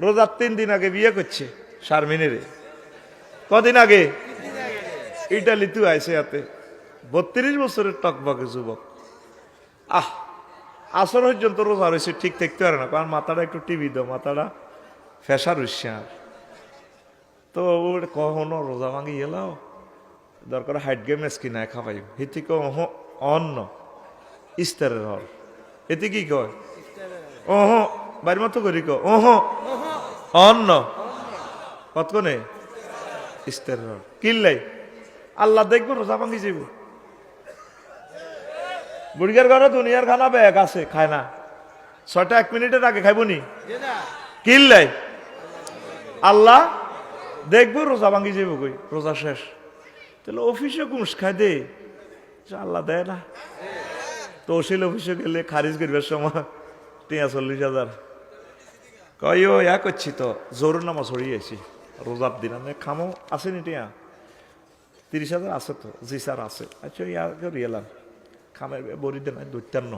রোজার তিন দিন আগে বিয়ে করছে শারমিনের। কদিন আগে? ইটালিতে আইসে হাতে। বত্রিশ বছরের টকবকে যুবক। আহ, আসর পর্যন্ত রোজা রয়েছে, ঠিক থাকতে পারে না। কারণ মাথাটা একটু টিভি দাও, মাথাটা ফেসা রয়েছে আর। তো ওর কখনো রোজা ভাঙি এলাও? দরকার হাইট গেম কিনায় খাবাই হিতি কহ অন্ন ইস্তারের হল। এতে কি কয়? ওহ বাড়ির মতো করি কো ওহ অন্ন। কতক্ষণে ইস্তারের হল কিনলাই আল্লাহ দেখব, রোজা ভাঙি যাব বুড়িগার ঘরে দুনিয়ার খানা ব্যাগ আছে, খায় না। ছয়টা এক মিনিটের আগে খাইব নি? কিনলাই আল্লাহ দেখব, রোজা ভাঙি যাব কই? রোজা শেষ। তাহলে অফিসে ঘুষ খাই দে। আল্লাহ দেয় না। তহসিল অফিসে গেলে খারিজ করবার সময়। টিয়া চল্লিশ হাজার। ও ইয়া করছি তো জোর নামা ছড়িয়েছি রোজার দিন আমি খামো আসেনি টিয়া তিরিশ হাজার আছে তো, জি স্যার আছে। আচ্ছা ইয়া করি এলাম। খামের বড়ি দেন দৈত্যান্ন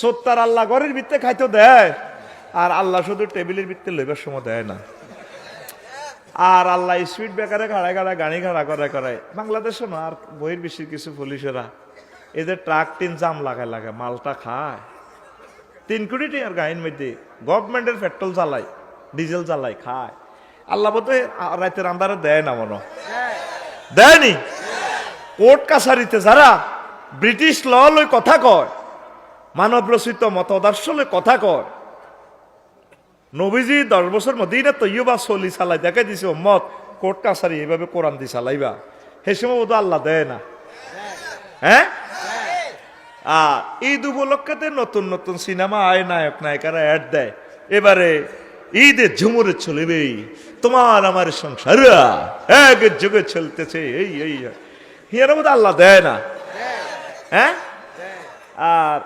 সত্তার আল্লাহ ঘরের ভিত্তে খাইতে দেয়, আর আল্লাহ শুধু টেবিলের ভিত্তে লইবার সময় দেয় না। আর আল্লাহ স্পিড ব্রেকারে খাড়ায় খাড়ায়, গাড়ি খাড়া করে করে বাংলাদেশে না, আর বইয়ের বেশি কিছু পুলিশেরা, এদের ট্রাক টিন জাম লাগায় লাগে মালটা খায়। তিন কোটি টাকার গাড়ির মধ্যে গভর্নমেন্টের পেট্রোল জ্বালায় ডিজেল জ্বালায় খায়। আল্লাহ বোধ রাতের আন্দারে দেয় না মনে। দেয়নি কোর্ট কাছারিতে যারা ব্রিটিশ ল লই কথা কয় মানব রচিত মতদর্শ লই কথা কয়, নবীজি দশ বছর মদিনা তৈবা চলি চালাই দেখাই দিছে মত কোর্ট কাছারি এইভাবে কোরআন দি চালাইবা। সেই সময় বোধ আল্লাহ দেয় না। হ্যাঁ? আর ঈদ উপলক্ষেতে নতুন নতুন সিনেমা আয় নায়ক নায়িকারা অ্যাড দেয়। এবারে ঈদের ঝুমুরে চলবে। তোমার আমার সংসার, এক যুগে চলতেছে, এই এই হিয়ার মধ্যে আল্লাহ দেয় না। হ্যাঁ? আর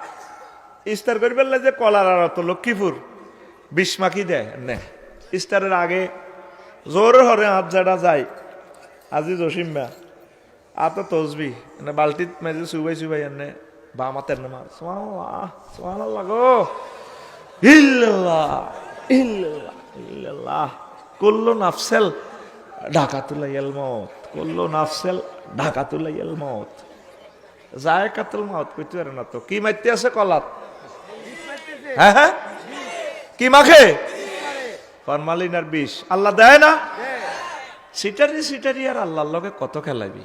ইস্তার করি বললে যে কলার আর তো লক্ষ্মীপুর, বিষ মাখি দেয়। নে ইস্তারের আগে জোর হরে হাত যায়। আজি জসিম্বা তো তসবি। বালতিত মেজে সুবাই সুবাই এনে বা মাতের নামা সোয়াল্লাহ সোয়াল্লাহ গো। ইল্লাল্লাহ ইল্লাল্লাহ ইল্লাল্লাহ। কুল্লু নাফসেল মত কুল্লু নাফসেল ঢাকাতুলাইয়াল মত যায় কাতুল মত কইতে পারে না তো। কি মাইতে আছে কলাত? হ্যাঁ হ্যাঁ। কি মাখে? ফরমালিন আর বিষ। আল্লাহ দেয় না? সিটারি সিটারি আর আল্লাহর লগে কত খেলাবি?